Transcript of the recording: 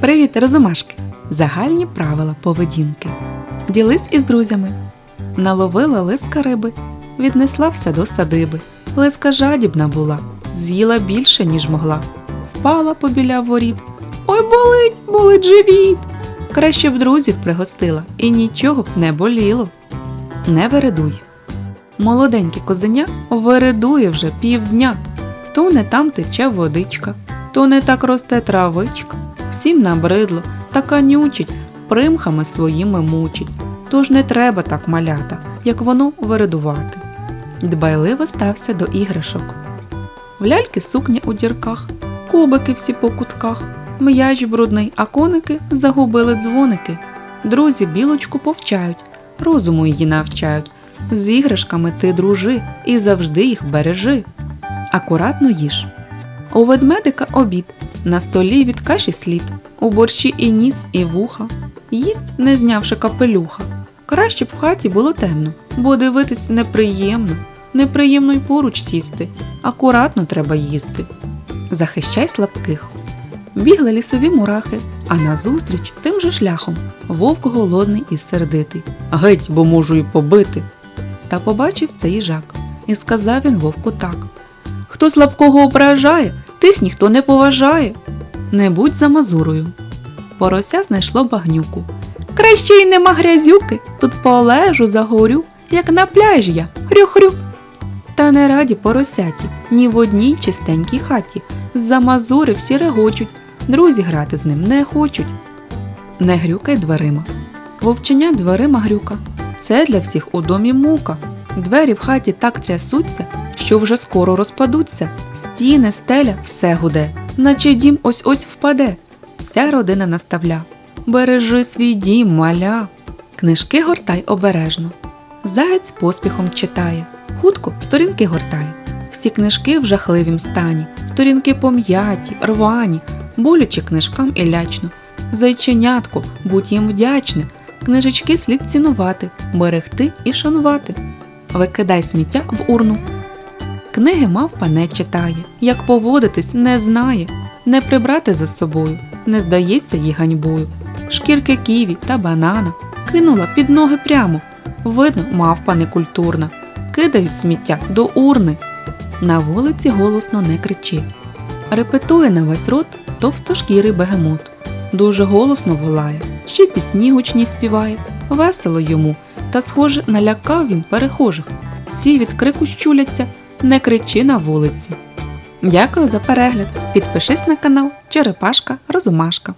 Привіт, розумашки! Загальні правила поведінки. Ділись із друзями. Наловила лиска риби, віднесла все до садиби. Лиска жадібна була, з'їла більше, ніж могла. Впала побіля воріт. Ой, болить, болить живіт. Краще б друзів пригостила, і нічого б не боліло. Не вередуй. Молоденьке козеня вередує вже півдня. То не там тече водичка, то не так росте травичка. Всім набридло, така нючить, примхами своїми мучить. Тож не треба так малята, як воно вередувати. Дбайливо стався до іграшок. В ляльки сукня у дірках, кубики всі по кутках, м'яч брудний, а коники загубили дзвоники. Друзі білочку повчають, розуму її навчають. З іграшками ти дружи і завжди їх бережи. Акуратно їж. У ведмедика обід, на столі від каші слід, у борщі і ніс, і вуха. Їсть, не знявши капелюха. Краще б в хаті було темно, бо дивитись неприємно. Неприємно й поруч сісти. Акуратно треба їсти. Захищай слабких. Бігли лісові мурахи, а назустріч тим же шляхом вовк голодний і сердитий. Геть, бо можу й побити. Та побачив це їжак, і сказав він вовку так. Хто слабкого ображає, тих ніхто не поважає. Не будь за мазурою. Порося знайшло багнюку. Краще й нема грязюки, тут полежу загорю, як на пляжі я, хрю-хрю. Та не раді поросяті, ні в одній чистенькій хаті. За мазури всі регочуть, друзі грати з ним не хочуть. Не грюкай дверима. Вовчення дверима грюка. Це для всіх у домі мука. Двері в хаті так трясуться, що вже скоро розпадуться. Стіни, стеля, все гуде, наче дім ось ось впаде. Вся родина наставля. Бережи свій дім, маля. Книжки гортай обережно. Заєць поспіхом читає, хутко сторінки гортає. Всі книжки в жахливім стані, сторінки пом'яті, рвані, боляче книжкам і лячно. Зайченятко, будь їм вдячне, книжечки слід цінувати, берегти і шанувати. Викидай сміття в урну. Книги мавпа не читає, як поводитись не знає, не прибрати за собою, не здається їй ганьбою. Шкірки ківі та банана кинула під ноги прямо. Видно, мавпа некультурна. Кидають сміття до урни. На вулиці голосно не кричи. Репетує на весь рот товстошкірий бегемот. Дуже голосно волає, ще пісні гучні співає. Весело йому, та, схоже, налякав він перехожих. Всі від крику щуляться, не кричи на вулиці. Дякую за перегляд. Підпишись на канал Черепашка Розумашка.